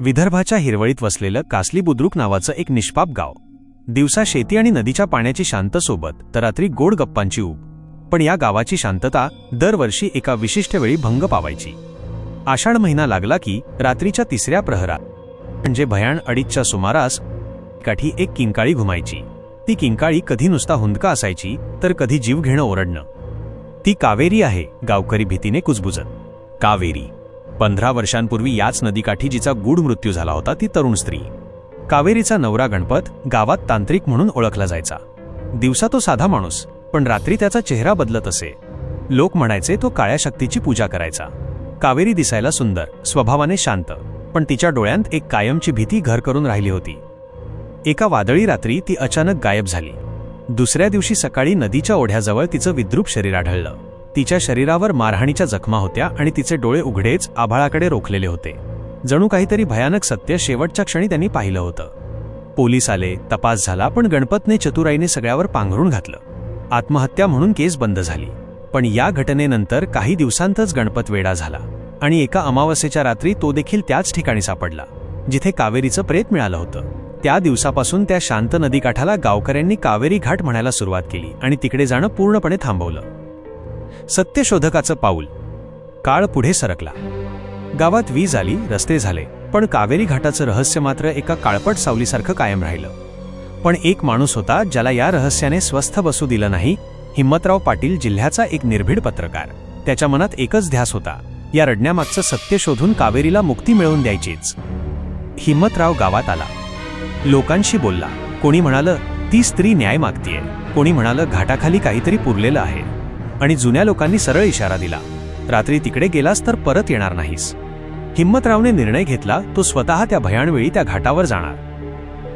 विदर्भाच्या हिरवळीत वसलेलं कासली बुद्रुक नावाचं एक निष्पाप गाव. दिवसा शेती आणि नदीच्या पाण्याची शांत सोबत तर रात्री गोड गप्पांची ऊब. पण या गावाची शांतता दरवर्षी एका विशिष्ट वेळी भंग पावायची. आषाढ महिना लागला की रात्रीच्या तिसऱ्या प्रहरात म्हणजे भयाण अडीचच्या सुमारास काठी एक किंकाळी घुमायची. ती किंकाळी कधी नुसता हुंदका असायची तर कधी जीव घेणं ओरडणं. ती कावेरी आहे गावकरी भीतीने कुजबुजत. कावेरी पंधरा वर्षांपूर्वी याच नदीकाठी जिचा गूढ मृत्यू झाला होता ती तरुण स्त्री. कावेरीचा नवरा गणपत गावात तांत्रिक म्हणून ओळखला जायचा. दिवसा तो साधा माणूस पण रात्री त्याचा चेहरा बदलत असे. लोक म्हणायचे तो काळ्या शक्तीची पूजा करायचा. कावेरी दिसायला सुंदर स्वभावाने शांत पण तिच्या डोळ्यांत एक कायमची भीती घर करून राहिली होती. एका वादळी रात्री ती अचानक गायब झाली. दुसऱ्या दिवशी सकाळी नदीच्या ओढ्याजवळ तिचं विद्रूप शरीर आढळलं. तिच्या शरीरावर मारहाणीच्या जखमा होत्या आणि तिचे डोळे उघडेच आभाळाकडे रोखलेले होते. जणू काहीतरी भयानक सत्य शेवटच्या क्षणी त्यांनी पाहिलं होतं. पोलीस आले तपास झाला पण गणपतने चतुराईने सगळ्यावर पांघरून घातलं. आत्महत्या म्हणून केस बंद झाली. पण या घटनेनंतर काही दिवसांतच गणपत वेडा झाला आणि एका अमावस्येच्या रात्री तो देखील त्याच ठिकाणी सापडला जिथे कावेरीचं प्रेत मिळालं होतं. त्या दिवसापासून त्या शांत नदीकाठाला गावकऱ्यांनी कावेरी घाट म्हणायला सुरुवात केली आणि तिकडे जाणं पूर्णपणे थांबवलं. सत्यशोधकाचं पाऊल. काळ पुढे सरकला. गावात वीज आली रस्ते झाले पण कावेरी घाटाचं रहस्य मात्र एका काळपट सावलीसारखं कायम राहिलं. पण एक माणूस होता ज्याला या रहस्याने स्वस्थ बसू दिलं नाही हिम्मतराव पाटील जिल्ह्याचा एक निर्भीड पत्रकार. त्याच्या मनात एकच ध्यास होता या रडण्यामागचं सत्य शोधून कावेरीला मुक्ती मिळवून द्यायचीच. हिम्मतराव गावात आला. लोकांशी बोलला. कोणी म्हणालं ती स्त्री न्याय मागतीये. कोणी म्हणालं घाटाखाली काहीतरी पुरलेलं आहे. आणि जुन्या लोकांनी सरळ इशारा दिला. रात्री तिकडे गेलास तर परत येणार नाहीस. हिम्मतरावने निर्णय घेतला तो स्वतः त्या भयाणवेळी त्या घाटावर जाणार.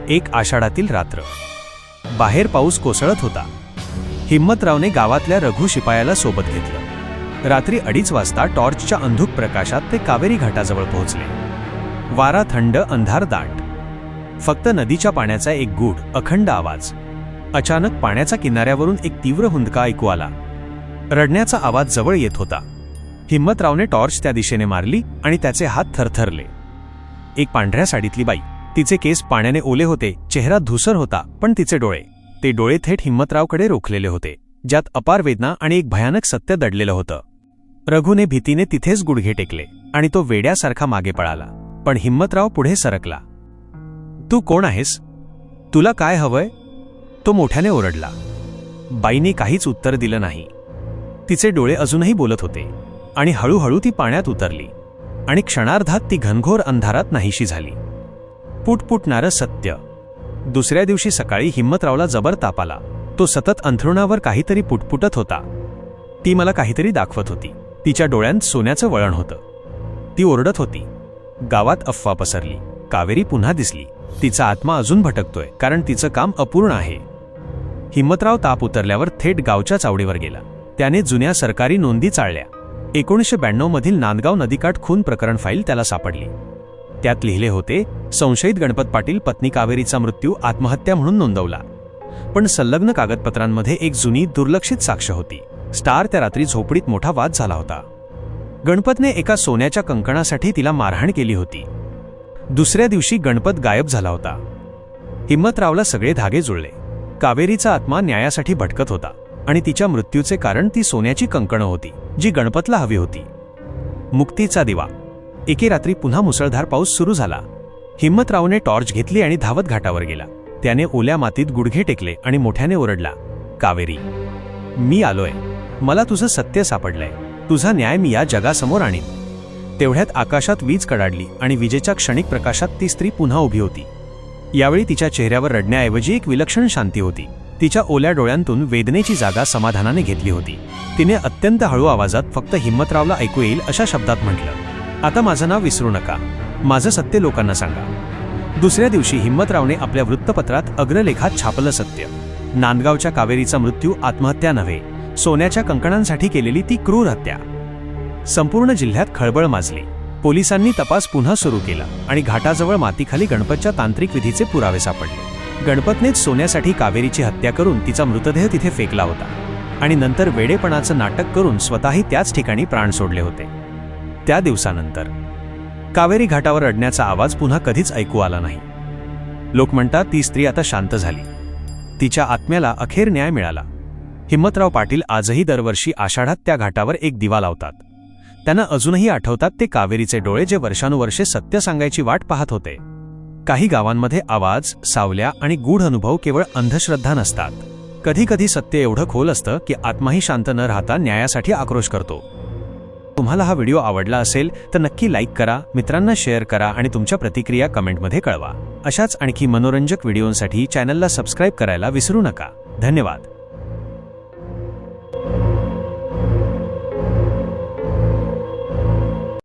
एक आषाढातील रात्र. बाहेर पाऊस कोसळत होता. हिम्मतरावने गावातल्या रघु शिपायाला सोबत घेतलं. रात्री अडीच वाजता टॉर्चच्या अंधुक प्रकाशात ते कावेरी घाटाजवळ पोहोचले. वारा थंड अंधार दाट. फक्त नदीच्या पाण्याचा एक गूढ अखंड आवाज. अचानक पाण्याच्या किनाऱ्यावरून एक तीव्र हुंदका ऐकू आला. रडण्याचा आवाज जवळ येत होता. हिम्मतरावने टॉर्च त्या दिशेने मारली आणि त्याचे हात थरथरले. एक पांढऱ्या साडीतली बाई. तिचे केस पाण्याने ओले होते चेहरा धुसर होता पण तिचे डोळे. ते डोळे थेट हिम्मतरावकडे रोखलेले होते ज्यात अपार वेदना आणि एक भयानक सत्य दडलेलं होतं. रघुने भीतीने तिथेच गुडघे टेकले आणि तो वेड्यासारखा मागे पळाला पण हिम्मतराव पुढे सरकला. तू कोण आहेस? तुला काय हवंय? तो मोठ्याने ओरडला. बाईने काहीच उत्तर दिलं नाही. तिचे डोळे अजूनही बोलत होते आणि हळूहळू ती पाण्यात उतरली आणि क्षणार्धात ती घनघोर अंधारात नाहीशी झाली. पुटपुटणारं सत्य. दुसऱ्या दिवशी सकाळी हिम्मतरावला जबर ताप आला तो सतत अंथरुणावर काहीतरी पुटपुटत होता. ती मला काहीतरी दाखवत होती. तिच्या डोळ्यांत सोन्याचं वळण होतं. ती ओरडत होती. गावात अफवा पसरली. कावेरी पुन्हा दिसली. तिचा आत्मा अजून भटकतोय कारण तिचं काम अपूर्ण आहे. हिम्मतराव ताप उतरल्यावर थेट गावच्या चावडीवर गेला. त्याने जुन्या सरकारी नोंदी चाळल्या. एकोणीसशे ब्याण्णवमधील नांदगाव नदीकाठ खून प्रकरण फाईल त्याला सापडली. त्यात लिहिले होते संशयित गणपत पाटील पत्नी कावेरीचा मृत्यू आत्महत्या म्हणून नोंदवला. पण संलग्न कागदपत्रांमध्ये एक जुनी दुर्लक्षित साक्ष होती. स्टार त्या रात्री झोपडीत मोठा वाद झाला होता. गणपतने एका सोन्याच्या कंकणासाठी तिला मारहाण केली होती. दुसऱ्या दिवशी गणपत गायब झाला होता. हिम्मतरावला सगळे धागे जुळले. कावेरीचा आत्मा न्यायासाठी भटकत होता. आणि तिच्या मृत्यूचे कारण ती सोन्याची कंकणं होती जी गणपतला हवी होती. मुक्तीचा दिवा. एके रात्री पुन्हा मुसळधार पाऊस सुरू झाला. हिम्मतरावने टॉर्च घेतली आणि धावत घाटावर गेला. त्याने ओल्या मातीत गुडघे टेकले आणि मोठ्याने ओरडला कावेरी मी आलोय. मला तुझं सत्य सापडलंय. तुझा न्याय मी या जगासमोर आणीन. तेवढ्यात आकाशात वीज कडाडली आणि विजेच्या क्षणिक प्रकाशात ती स्त्री पुन्हा उभी होती. यावेळी तिच्या चेहऱ्यावर रडण्याऐवजी एक विलक्षण शांती होती. तिच्या ओल्या डोळ्यांतून वेदनेची जागा समाधानाने घेतली होती. तिने अत्यंत हळू आवाजात फक्त हिम्मतरावला ऐकू येईल अशा शब्दात म्हटलं आता माझं नाव विसरू नका. माझं सत्य लोकांना सांगा. दुसऱ्या दिवशी हिम्मतरावने आपल्या वृत्तपत्रात अग्रलेखात छापलं सत्य. नांदगावच्या कावेरीचा मृत्यू आत्महत्या नव्हे सोन्याच्या कंकणांसाठी केलेली ती क्रूर हत्या. संपूर्ण जिल्ह्यात खळबळ माजली. पोलिसांनी तपास पुन्हा सुरू केला आणि घाटाजवळ मातीखाली गणपतच्या तांत्रिक विधीचे पुरावे सापडले. गणपतनेच सोन्यासाठी कावेरीची हत्या करून तिचा मृतदेह तिथे फेकला होता आणि नंतर वेडेपणाचं नाटक करून स्वतःही त्याच ठिकाणी प्राण सोडले होते. त्या दिवसानंतर कावेरी घाटावर अडण्याचा आवाज पुन्हा कधीच ऐकू आला नाही. लोक म्हणतात ती स्त्री आता शांत झाली. तिच्या आत्म्याला अखेर न्याय मिळाला. हिम्मतराव पाटील आजही दरवर्षी आषाढात त्या घाटावर एक दिवा लावतात. त्यांना अजूनही आठवतात ते कावेरीचे डोळे जे वर्षानुवर्षे सत्य सांगायची वाट पाहत होते. काही गावांमध्ये आवाज सावल्या आणि गूढ अनुभव केवळ अंधश्रद्धा नसतात. कधी कधी सत्य एवढं खोल असतं की आत्माही शांत न राहता न्यायासाठी आक्रोश करतो. तुम्हाला हा व्हिडिओ आवडला असेल तर नक्की लाईक करा मित्रांना शेअर करा आणि तुमच्या प्रतिक्रिया कमेंटमध्ये कळवा. अशाच आणखी मनोरंजक व्हिडिओंसाठी चॅनलला सबस्क्राईब करायला विसरू नका. धन्यवाद.